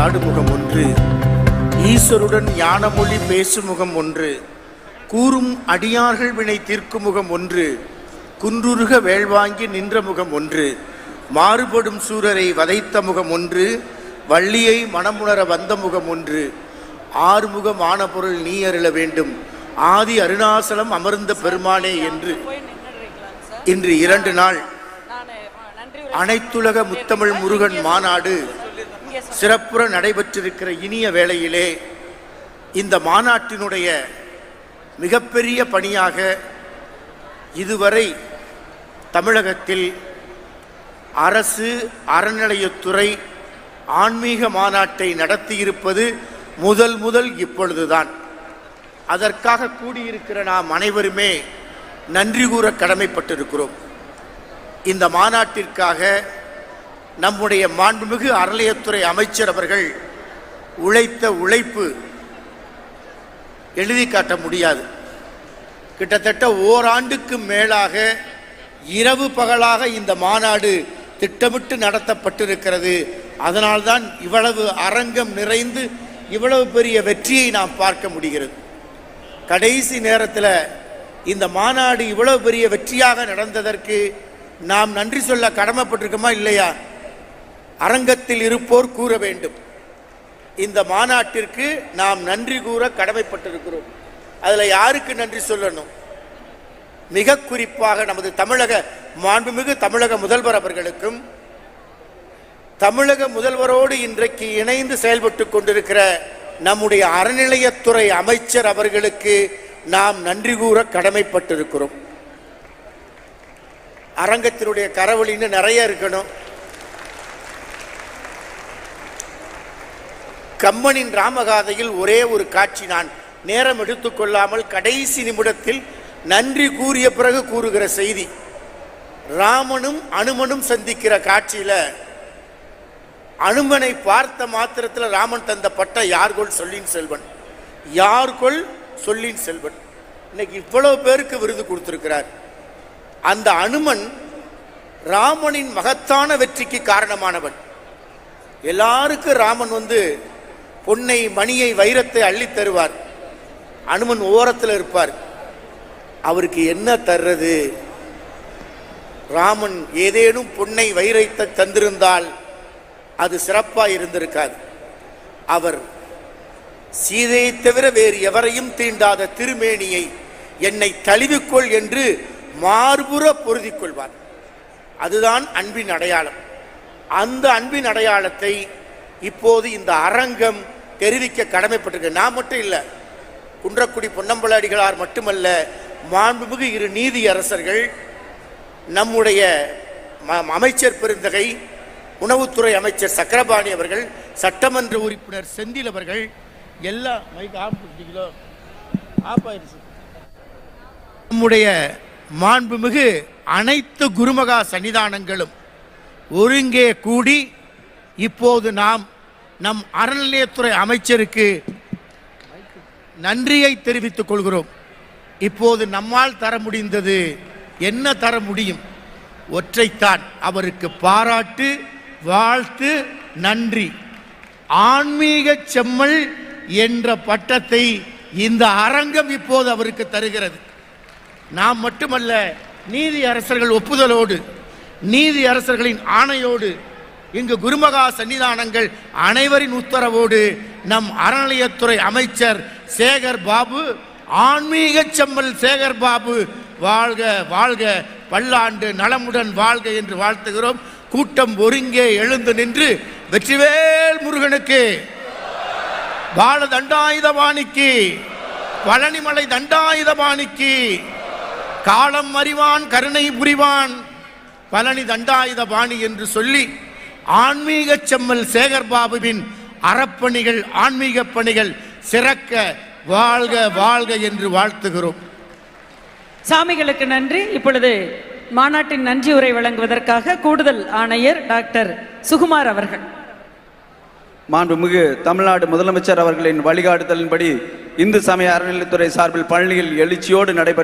ஆடுமுகம் ஒன்று. ஈஸ்வருடன் ஞானமொழி பேசும் முகம் ஒன்று. கூறும் அடியார்கள் வினை தீர்க்கும் முகம் ஒன்று. குன்றுருக வேள்வாங்கி நின்ற முகம் ஒன்று. மாறுபடும் சூரரை வதைத்த முகம் ஒன்று. வள்ளியை மனமுணர வந்த முகம் ஒன்று. ஆறுமுகம் ஆன பொருள் நீ அருள வேண்டும். ஆதி அருணாசலம் அமர்ந்த பெருமானே என்று. இன்று இரண்டு நாள். அனைத்துலக முத்தமிழ் முருகன் மாநாடு. சிறப்புற நடைபெற்றிருக்கிற இனிய வேளையிலே இந்த மாநாட்டினுடைய மிகப்பெரிய பணியாக இதுவரை தமிழகத்தில் அரசு அறநிலையத்துறை ஆன்மீக மாநாட்டை நடத்தியிருப்பது முதல் முதல் இப்பொழுதுதான். அதற்காக கூடியிருக்கிற நாம் அனைவருமே நன்றி கூற கடமைப்பட்டிருக்கிறோம். இந்த மாநாட்டிற்காக நம்முடைய மாண்புமிகு அறநிலையத்துறை அமைச்சர் அவர்கள் உழைத்த உழைப்பு எழுதி காட்ட முடியாது. கிட்டத்தட்ட ஓராண்டுக்கு மேலாக இரவு பகலாக இந்த மாநாடு திட்டமிட்டு நடத்தப்பட்டிருக்கிறது. அதனால்தான் இவ்வளவு அரங்கம் நிறைந்து இவ்வளவு பெரிய வெற்றியை நாம் பார்க்க முடிகிறது. கடைசி நேரத்தில் இந்த மாநாடு இவ்வளவு பெரிய வெற்றியாக நடந்ததற்கு நாம் நன்றி சொல்ல கடமைப்பட்டிருக்கோமா இல்லையா? அரங்கத்தில் இருப்போர் கூற வேண்டும். இந்த மாநாட்டிற்கு நாம் நன்றி கூற கடமைப்பட்டிருக்கிறோம். அதில் யாருக்கு நன்றி சொல்லணும்? மிக குறிப்பாக நமது தமிழக மாண்புமிகு தமிழக முதல்வர் அவர்களுக்கும் தமிழக முதல்வரோடு இன்றைக்கு இணைந்து செயல்பட்டு கொண்டிருக்கிற நம்முடைய அறநிலையத்துறை அமைச்சர் அவர்களுக்கு நாம் நன்றி கூற கடமைப்பட்டிருக்கிறோம். அரங்கத்தினுடைய கரவழின்னு நிறைய இருக்கணும். கம்மனின் ராமகாதையில் ஒரே ஒரு காட்சி நான் நேரம் எடுத்துக்கொள்ளாமல் கடைசி நிமிடத்தில் நன்றி கூறிய பிறகு கூறுகிற செய்தி. ராமனும் அனுமனும் சந்திக்கிற காட்சியில் அனுமனை பார்த்த மாத்திரத்தில் ராமன் தந்த பட்ட யார்கொள் சொல்லின் செல்வன்? யார்கொள் சொல்லின் செல்வன்? இன்னைக்கு இவ்வளவு பேருக்கு விருது கொடுத்துருக்கிறார். அந்த அனுமன் ராமனின் மகத்தான வெற்றிக்கு காரணமானவன். எல்லாருக்கும் ராமன் வந்து பொன்னை மணியை வைரத்தை அள்ளித் தருவார். அனுமன் ஓரத்தில் இருப்பார். அவருக்கு என்ன தர்றது? ராமன் ஏதேனும் பொன்னை வைரத்தை தந்திருந்தால் அது சிறப்பாக இருந்திருக்காது. அவர் சீதையை தவிர வேறு எவரையும் தீண்டாத திருமேனியை என்னை தழுவிக்கொள் என்று மார்புற பொருதிக் கொள்வார். அதுதான் அன்பின் அடையாளம். அந்த அன்பின் அடையாளத்தை இப்போது இந்த அரங்கம் தெரிவிக்க கடமைப்பட்டிருக்கு. நான் மட்டும் இல்லை குன்றக்குடி பொன்னம்பலாடிகளார் மட்டுமல்ல மாண்புமிகு இரு நீதி அரசர்கள் நம்முடைய ம- அமைச்சர் பெருந்தகை உணவுத்துறை அமைச்சர் சக்கரபாணி அவர்கள் சட்டமன்ற உறுப்பினர் செந்தில் அவர்கள் எல்லா மைக் ஆஃப் பண்ணிட்டீங்களோ? ஆஃப் ஆயிடுச்சு. நம்முடைய மாண்புமிகு அனைத்து குருமகா சன்னிதானங்களும் ஒருங்கே கூடி இப்போது நாம் நம் அறநிலையத்துறை அமைச்சருக்கு நன்றியை தெரிவித்துக் கொள்கிறோம். இப்போது நம்மால் தர முடிந்தது என்ன தர முடியும்? ஒற்றைத்தான் அவருக்கு பாராட்டு வாழ்த்து நன்றி. ஆன்மீக செம்மல் என்ற பட்டத்தை இந்த அரங்கம் இப்போது அவருக்கு தருகிறது. நாம் மட்டுமல்ல நீதி அரசர்கள் ஒப்புதலோடு நீதி அரசர்களின் ஆணையோடு இங்கு குருமகா சன்னிதானங்கள் அனைவரின் உத்தரவோடு நம் அறநிலையத்துறை அமைச்சர் சேகர் பாபு ஆன்மீக செம்மல் சேகர் பாபு வாழ்க வாழ்க பல்லாண்டு நலமுடன் வாழ்க என்று வாழ்த்துகிறோம். கூட்டம் ஒருங்கே எழுந்து நின்று வெற்றிவேல் முருகனுக்கு. பால தண்டாயுதபாணிக்கு பழனிமலை தண்டாயுதபாணிக்கு காலம் அறிவான் கருணை புரிவான் பழனி தண்டாயுத பாணி என்று சொல்லி ஆன்மீக செம்மல் சேகர் பாபுவின் அறப்பணிகள் ஆன்மீக பணிகள் சிறக்க வாழ்க வாழ்க என்று வாழ்த்துகிறோம். சாமிகளுக்கு நன்றி. இப்பொழுது மாநாட்டின் நன்றி உரை வழங்குவதற்காக கூடுதல் ஆணையர் டாக்டர் சுகுமார் அவர்கள். மாண்புமிகு தமிழ்நாடு முதலமைச்சர் அவர்களின் வழிகாட்டுதலின்படி இந்து சமய அறநிலைத்துறை சார்பில் பழனியில் எழுச்சியோடு நடைபெற்ற